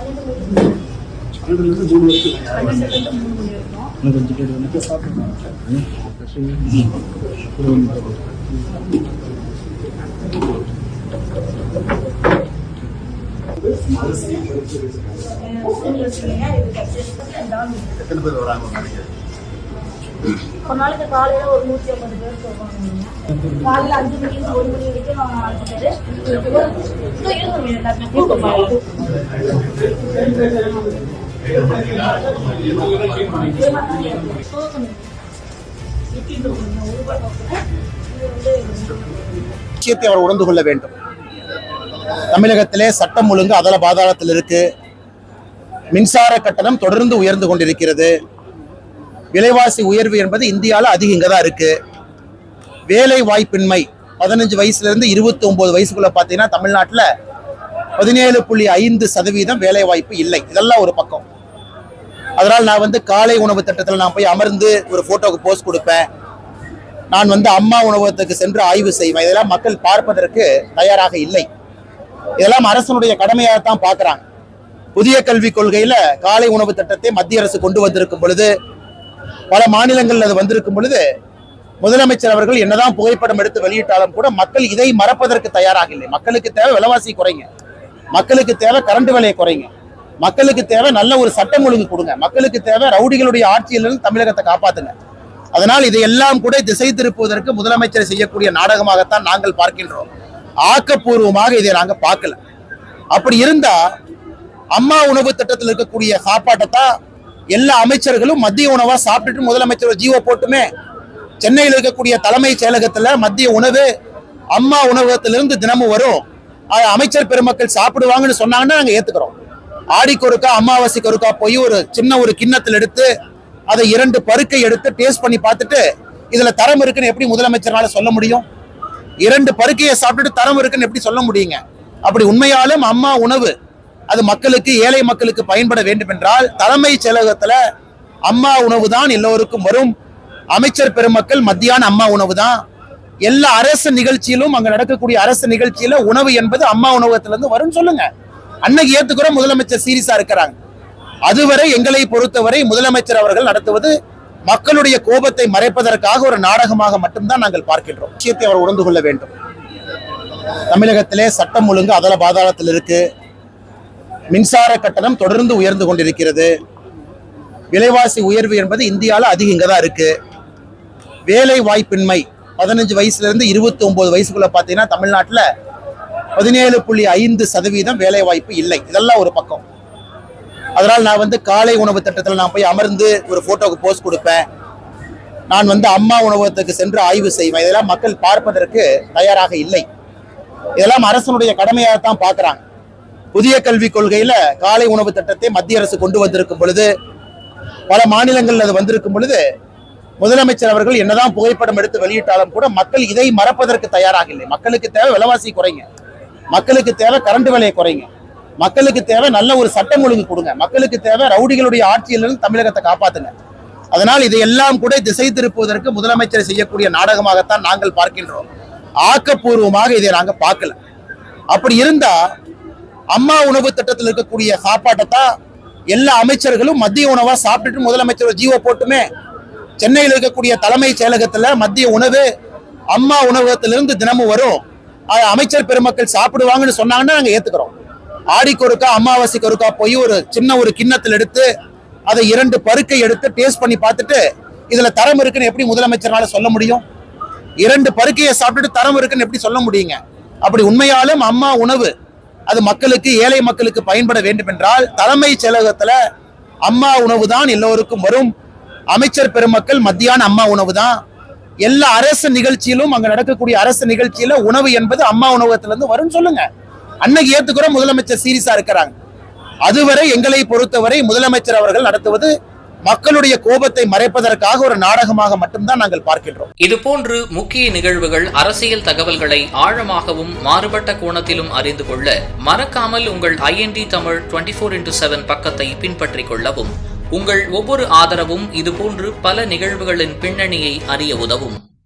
பன்னெண்டுலேருந்து மூணு வரைக்கும் பன்னெண்டுலேருந்து மூணு மணி வரைக்கும் இன்னும் கொஞ்சம் பேர் வந்து எத்தனை பேர் வராங்க ஒரு நாளைக்கு காலையில ஒரு ஐம்பது பேர் சொல்லுவாங்க காலையில அஞ்சு மணிக்கு ஒரு மணி வரைக்கும் நான் விஷயத்தை அவர் உணர்ந்து கொள்ள வேண்டும். தமிழகத்திலே சட்டம் ஒழுங்கு அதல பாதாளத்தில் இருக்கு. மின்சார கட்டணம் தொடர்ந்து உயர்ந்து கொண்டிருக்கிறது. விலைவாசி உயர்வு என்பது இந்தியாவில் அதிகம் இங்கே தான் இருக்குது வேலை வாய்ப்பின்மை பதினஞ்சு வயசுலேருந்து இருபத்தி ஒம்பது வயசுக்குள்ளே பார்த்தீங்கன்னா தமிழ்நாட்டில் பதினேழு புள்ளி ஐந்து சதவீதம் வேலை வாய்ப்பு இல்லை. இதெல்லாம் ஒரு பக்கம். அதனால் நான் வந்து காலை உணவு திட்டத்தில் நான் போய் அமர்ந்து ஒரு ஃபோட்டோவுக்கு போஸ்ட் கொடுப்பேன். நான் வந்து அம்மா உணவகத்துக்கு சென்று ஆய்வு செய்வேன். இதெல்லாம் மக்கள் பார்ப்பதற்கு தயாராக இல்லை. இதெல்லாம் அரசனுடைய கடமையாகத்தான் பார்க்குறாங்க. புதிய கல்விக் கொள்கையில் காலை உணவு திட்டத்தை மத்திய அரசு கொண்டு வந்திருக்கும் பொழுது பல மாநிலங்களில் அது வந்திருக்கும் பொழுது முதலமைச்சர் அவர்கள் என்னதான் புகைப்படம் எடுத்து வெளியிட்டாலும் கூட மக்கள் இதை மறப்பதற்கு தயாராக இல்லை மக்களுக்கு தேவை விலைவாசி குறைங்க. மக்களுக்கு தேவை கரண்ட் விலையை குறைங்க. மக்களுக்கு தேவை நல்ல ஒரு சட்டம் ஒழுங்கு கொடுங்க. மக்களுக்கு தேவை ரவுடிகளுடைய ஆட்சியிலிருந்து தமிழகத்தை காப்பாத்துங்க. அதனால் இதையெல்லாம் கூட திசை திருப்புவதற்கு முதலமைச்சர் செய்யக்கூடிய நாடகமாகத்தான் நாங்கள் பார்க்கின்றோம். ஆக்கப்பூர்வமாக இதை நாங்கள் பார்க்கல. அப்படி இருந்தா அம்மா உணவு திட்டத்தில் இருக்கக்கூடிய சாப்பாட்டை தான் எல்லா அமைச்சர்களும் மத்திய உணவா சாப்பிட்டுட்டு முதலமைச்சர் ஜீவோ போட்டுமே சென்னையில் இருக்கக்கூடிய தலைமைச் செயலகத்துல மத்திய உணவு அம்மா உணவகத்திலிருந்து தினமும் வரும். அது அமைச்சர் பெருமக்கள் சாப்பிடுவாங்கன்னு சொன்னாங்கன்னா நாங்கள் ஏத்துக்கிறோம். ஆடிக்கு ஒருக்கா அமாவாசைக்கு ஒருக்கா போய் ஒரு சின்ன ஒரு கிண்ணத்தில் எடுத்து அதை இரண்டு பருக்கை எடுத்து டேஸ்ட் பண்ணி பார்த்துட்டு இதுல தரம் இருக்குன்னு எப்படி முதலமைச்சரால சொல்ல முடியும்? இரண்டு பருக்கையை சாப்பிட்டுட்டு தரம் இருக்குன்னு எப்படி சொல்ல முடியுங்க? அப்படி உண்மையாலும் அம்மா உணவு அது மக்களுக்கு ஏழை மக்களுக்கு பயன்பட வேண்டும் என்றால் தலைமைச் செயலகத்துல அம்மா உணவு தான் எல்லோருக்கும் வரும். அமைச்சர் பெருமக்கள் மத்தியான அம்மா உணவு தான் எல்லா அரசு நிகழ்ச்சியிலும் அங்க நடக்கக்கூடிய அரசு நிகழ்ச்சியில உணவு என்பது அம்மா உணவகத்துல இருந்து வரும்னு சொல்லுங்க. அன்னைக்கு ஏத்துக்கிறோம் முதலமைச்சர் சீரியஸா இருக்கிறாங்க. அதுவரை எங்களை பொறுத்தவரை முதலமைச்சர் அவர்கள் நடத்துவது மக்களுடைய கோபத்தை மறைப்பதற்காக ஒரு நாடகமாக மட்டும்தான் நாங்கள் பார்க்கின்றோம். விஷயத்தை அவர் உணர்ந்து கொள்ள வேண்டும். தமிழகத்திலே சட்டம் ஒழுங்கு அதல பாதாளத்தில் இருக்கு. மின்சார கட்டணம் தொடர்ந்து உயர்ந்து கொண்டிருக்கிறது. விலைவாசி உயர்வு என்பது இந்தியாவில் அதிகம் இங்கே தான் இருக்குது வேலை வாய்ப்பின்மை பதினஞ்சு வயசுலேருந்து இருபத்தி ஒம்பது வயசுக்குள்ளே பார்த்தீங்கன்னா தமிழ்நாட்டில் பதினேழு புள்ளி ஐந்து சதவீதம் வேலை வாய்ப்பு இல்லை. இதெல்லாம் ஒரு பக்கம். அதனால் நான் வந்து காலை உணவு திட்டத்தில் நான் போய் அமர்ந்து ஒரு ஃபோட்டோவுக்கு போஸ்ட் கொடுப்பேன். நான் வந்து அம்மா உணவகத்துக்கு சென்று ஆய்வு செய்வேன். இதெல்லாம் மக்கள் பார்ப்பதற்கு தயாராக இல்லை. இதெல்லாம் அரசனுடைய கடமையாக தான் பார்க்குறாங்க. புதிய கல்விக் கொள்கையில காலை உணவு திட்டத்தை மத்திய அரசு கொண்டு வந்திருக்கும் பொழுது பல மாநிலங்கள் அது வந்திருக்கும் பொழுது முதலமைச்சர் அவர்கள் என்னதான் புகைப்படம் எடுத்து வெளியிட்டாலும் கூட மக்கள் இதை மறப்பதற்கு தயாராக இல்லை மக்களுக்கு தேவை விலைவாசி குறைங்க. மக்களுக்கு தேவை கரண்ட் விலையை குறைங்க. மக்களுக்கு தேவை நல்ல ஒரு சட்டம் ஒழுங்கு கொடுங்க. மக்களுக்கு தேவை ரவுடிகளுடைய ஆட்சியிலிருந்து தமிழகத்தை காப்பாத்துங்க. அதனால் இதையெல்லாம் கூட திசை திருப்புவதற்கு முதலமைச்சர் செய்யக்கூடிய நாடகமாகத்தான் நாங்கள் பார்க்கின்றோம். ஆக்கப்பூர்வமாக இதை நாங்க பார்க்கல. அப்படி இருந்தா அம்மா உணவு திட்டத்தில் இருக்கக்கூடிய சாப்பாட்டை தான் எல்லா அமைச்சர்களும் மத்திய உணவாக சாப்பிட்டுட்டு முதலமைச்சர் ஒரு ஜீவோ போட்டுமே சென்னையில் இருக்கக்கூடிய தலைமைச் செயலகத்தில் மத்திய உணவு அம்மா உணவகத்திலிருந்து தினமும் வரும். அது அமைச்சர் பெருமக்கள் சாப்பிடுவாங்கன்னு சொன்னாங்கன்னா நாங்கள் ஏற்றுக்கிறோம் ஆடிக்கு ஒருக்கா அமாவாசைக்கு ஒருக்கா போய் ஒரு சின்ன ஒரு கிண்ணத்தில் எடுத்து அதை இரண்டு பருக்கை எடுத்து டேஸ்ட் பண்ணி பார்த்துட்டு இதில் தரம் இருக்குன்னு எப்படி முதலமைச்சர்னால சொல்ல முடியும்? இரண்டு பருக்கையை சாப்பிட்டுட்டு தரம் இருக்குன்னு எப்படி சொல்ல முடியுங்க? அப்படி உண்மையாலும் அம்மா உணவு அது மக்களுக்கு ஏழை மக்களுக்கு பயன்பட வேண்டும் என்றால் தலைமைச் செயலகத்துல அம்மா உணவு தான் எல்லோருக்கும் வரும். அமைச்சர் பெருமக்கள் மத்தியான அம்மா உணவு தான் எல்லா அரசு நிகழ்ச்சியிலும் அங்க நடக்கக்கூடிய அரசு நிகழ்ச்சியில உணவு என்பது அம்மா உணவகத்துல இருந்து வரும்னு சொல்லுங்க. அன்னைக்கு ஏத்துக்கிறோம் முதலமைச்சர் சீரியஸா இருக்கிறாங்க. அதுவரை எங்களை பொறுத்தவரை முதலமைச்சர் அவர்கள் நடத்துவது மக்களுடைய கோபத்தை மறைப்பதற்காக ஒரு நாடகமாக மட்டும்தான் நாங்கள் பார்க்கின்றோம். இதுபோன்று முக்கிய நிகழ்வுகள் அரசியல் தகவல்களை ஆழமாகவும் மாறுபட்ட கோணத்திலும் அறிந்து கொள்ள மறக்காமல் உங்கள் INT Tamil twenty four into seven பக்கத்தை பின்பற்றிக் கொள்ளவும். உங்கள் ஒவ்வொரு ஆதரவும் இதுபோன்று பல நிகழ்வுகளின் பின்னணியை அறிய உதவும்.